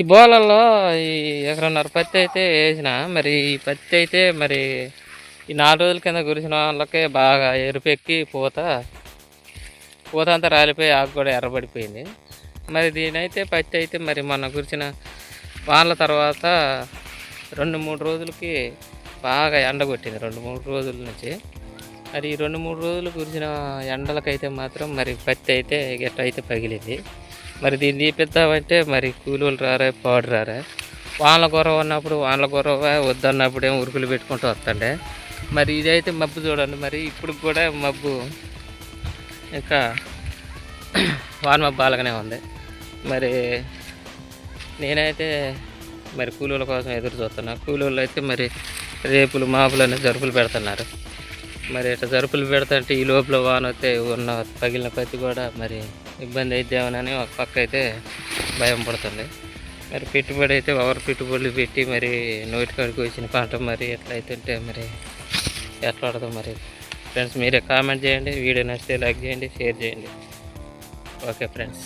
ఈ బోలల్లో ఈ ఎకరన్నర పత్తి అయితే వేసిన మరి ఈ పత్తి అయితే మరి ఈ నాలుగు రోజుల కింద కురిసిన వాళ్ళకే బాగా ఎరుపెక్కి పూత పూత అంతా రాలిపోయి ఆకు కూడా ఎర్రబడిపోయింది. మరి దీనైతే పత్తి అయితే మరి మొన్న కురిసిన వానల తర్వాత రెండు మూడు రోజులకి బాగా ఎండ కొట్టింది రెండు మూడు రోజుల నుంచి. మరి ఈ రెండు మూడు రోజులు కురిసిన ఎండలకైతే మాత్రం మరి పత్తి అయితే గట్ట అయితే పగిలింది. మరి దీన్ని తీపిద్దామంటే మరి కూలీలు రారా పాడు రారా. వానల గొరవ ఉన్నప్పుడు వానల గొరవ వద్దన్నప్పుడు ఏం ఉరుకులు పెట్టుకుంటూ వస్తుండే. మరి ఇదైతే మబ్బు చూడండి మరి ఇప్పుడు కూడా మబ్బు ఇంకా వాన మబ్బు బాగానే ఉంది. మరి నేనైతే మరి కూలీల కోసం ఎదురు చూస్తున్నా. కూలీలు అయితే మరి రేపులు మాపులు అనే జరుపులు పెడుతున్నారు. మరి ఇట్లా జరుపులు పెడతాంటే ఈ లోపల వాన వస్తే ఉన్న పగిలిన పత్తి కూడా మరి ఇబ్బంది అయిద్దామని ఒక పక్క అయితే భయం పడుతుంది. మరి పెట్టుబడి అయితే ఎవరు పెట్టుబడులు పెట్టి మరి నోటి కాడికి వచ్చిన పంట మరి ఎట్లా అవుతుంటే మరి ఎట్లా పడతాం మరి. ఫ్రెండ్స్ మీరే కామెంట్ చేయండి వీడియో నచ్చితే లైక్ చేయండి షేర్ చేయండి. Okay friends.